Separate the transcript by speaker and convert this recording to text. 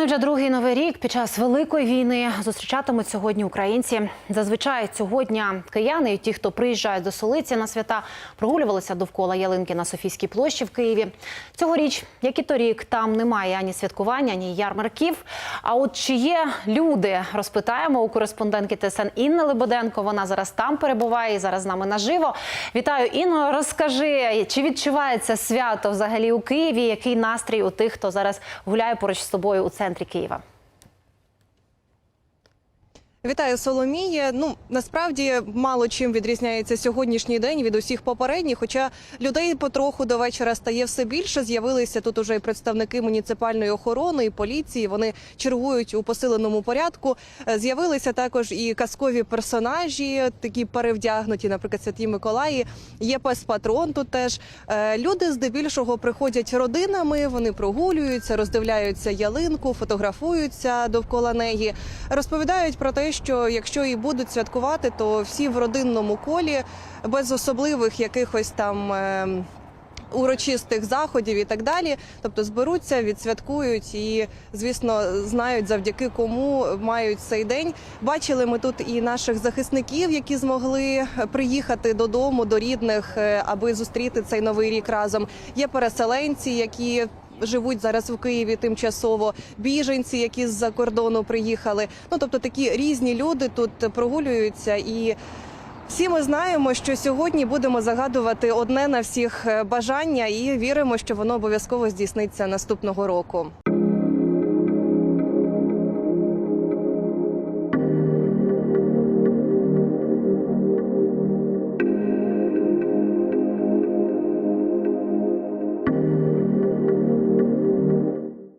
Speaker 1: Ну і вже другий новий рік під час великої війни зустрічатимуть сьогодні українці. Зазвичай цього дня кияни і ті, хто приїжджають до столиці на свята, прогулювалися довкола ялинки на Софійській площі в Києві. Цьогоріч, як і торік, там немає ані святкування, ані ярмарків. А от чи є люди, розпитаємо у кореспондентки ТСН Інни Лебеденко. Вона зараз там перебуває і зараз з нами наживо. Вітаю, Інно. Розкажи, чи відчувається свято взагалі у Києві? Який настрій у тих, хто зараз гуляє поруч з тобою у центрі Києва?
Speaker 2: Вітаю, Соломіє. Ну насправді мало чим відрізняється сьогоднішній день від усіх попередніх. Хоча людей потроху до вечора стає все більше. З'явилися тут уже і представники муніципальної охорони і поліції. Вони чергують у посиленому порядку. Е, З'явилися також і казкові персонажі, такі перевдягнуті, наприклад, Святі Миколаї. Є пес патрон. Тут теж Е, люди здебільшого приходять родинами. Вони прогулюються, роздивляються ялинку, фотографуються довкола неї. Розповідають про те, що якщо і будуть святкувати, то всі в родинному колі без особливих якихось там. ем, Урочистих заходів і так далі, тобто зберуться, відсвяткують і, звісно, знають завдяки кому мають цей день. Бачили ми тут і наших захисників, які змогли приїхати додому до рідних, е, аби зустріти цей новий рік разом. Є переселенці, які живуть зараз в Києві тимчасово, біженці, які з-за кордону приїхали. Ну тобто такі різні люди тут прогулюються і. Всі ми знаємо, що сьогодні будемо загадувати одне на всіх е, бажання і віримо, що воно обов'язково здійсниться наступного року.